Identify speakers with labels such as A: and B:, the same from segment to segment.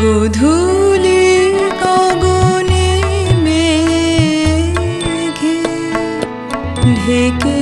A: গধূলি গগনে মেঘে ঢেকে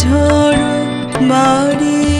A: ঝড় বাড়ি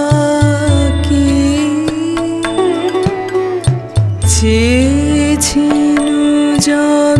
A: yo.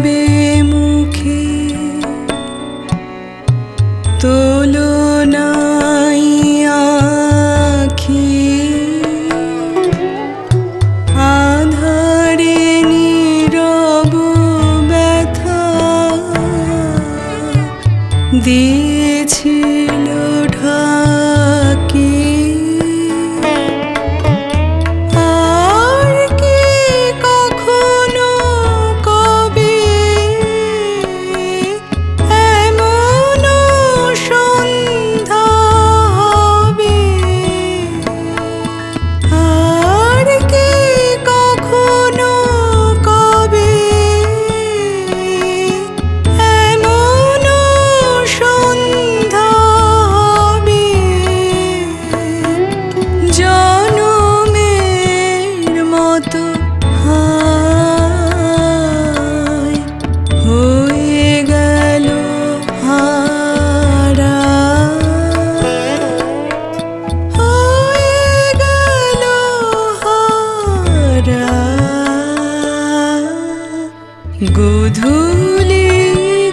A: গধূলি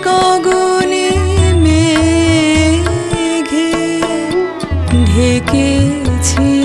A: গগনে মেঘে ঢেকেছি।